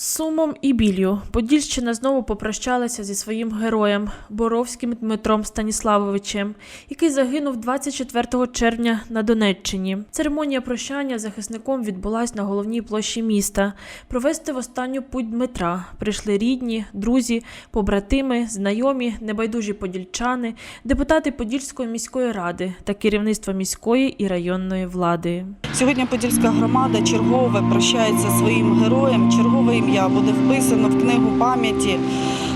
Сумом і біллю Подільщина знову попрощалася зі своїм героєм Боровським Дмитром Станіславовичем, який загинув 24 червня на Донеччині. Церемонія прощання захисником відбулась на головній площі міста. Провести в останню путь Дмитра прийшли рідні, друзі, побратими, знайомі, небайдужі подільчани, депутати Подільської міської ради та керівництво міської і районної влади. Сьогодні Подільська громада чергове прощається своїм героєм. Чергове ім'я буде вписано в книгу пам'яті.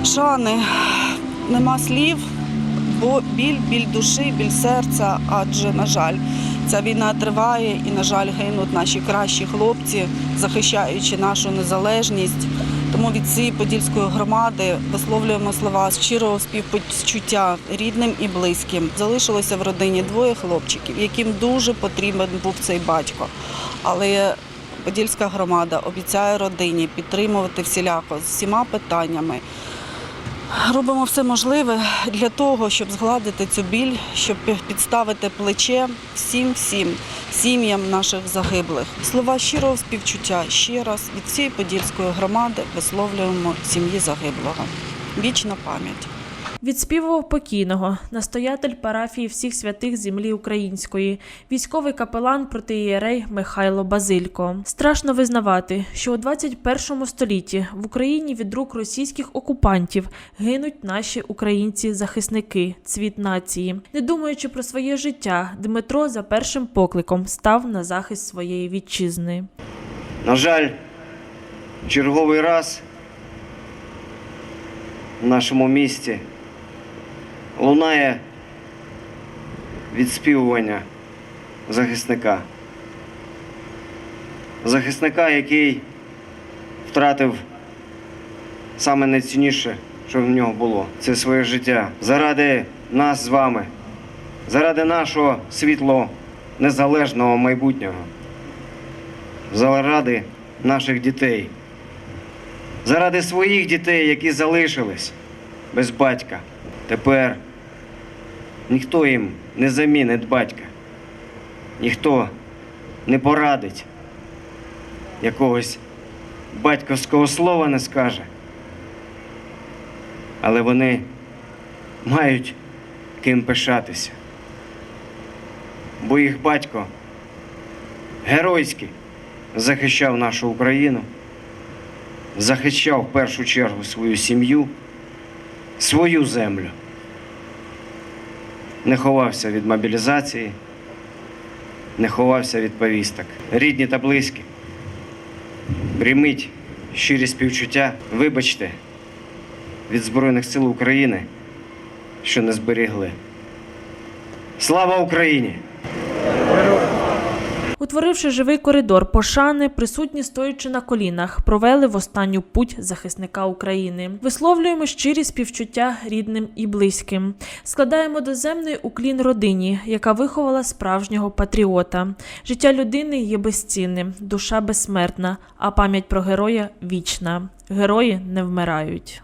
Шани нема слів, бо біль, біль душі, біль серця. Адже, на жаль, ця війна триває і, на жаль, гинуть наші кращі хлопці, захищаючи нашу незалежність. Тому від цієї подільської громади висловлюємо слова щирого співпочуття рідним і близьким. Залишилося в родині двоє хлопчиків, яким дуже потрібен був цей батько. Але Подільська громада обіцяє родині підтримувати всіляко з всіма питаннями. Робимо все можливе для того, щоб згладити цю біль, щоб підставити плече всім всім сім'ям наших загиблих. Слова щирого співчуття ще раз від всієї подільської громади висловлюємо сім'ї загиблого. Вічна пам'ять. Відспівував покійного настоятель парафії всіх святих землі української, військовий капелан протиєрей Михайло Базилько. Страшно визнавати, що у 21 столітті в Україні від рук російських окупантів гинуть наші українці-захисники, цвіт нації. Не думаючи про своє життя, Дмитро за першим покликом став на захист своєї вітчизни. На жаль, черговий раз в нашому місті лунає відспівування захисника. Захисника, який втратив саме найцінніше, що в нього було, це своє життя. Заради нас з вами, заради нашого світло незалежного майбутнього заради наших дітей, заради своїх дітей, які залишились без батька. Тепер ніхто їм не замінить батька, ніхто не порадить якогось батьківського слова не скаже. Але вони мають ким пишатися. Бо їх батько геройський захищав нашу Україну, захищав в першу чергу свою сім'ю, свою землю. Не ховався від мобілізації, не ховався від повісток. Рідні та близькі. Прийміть щирі співчуття, вибачте від Збройних сил України, що не зберігли. Слава Україні! Утворивши живий коридор пошани, присутні стоячи на колінах, провели в останню путь захисника України. Висловлюємо щирі співчуття рідним і близьким. Складаємо доземний уклін родині, яка виховала справжнього патріота. Життя людини є безцінним, душа безсмертна, а пам'ять про героя вічна. Герої не вмирають.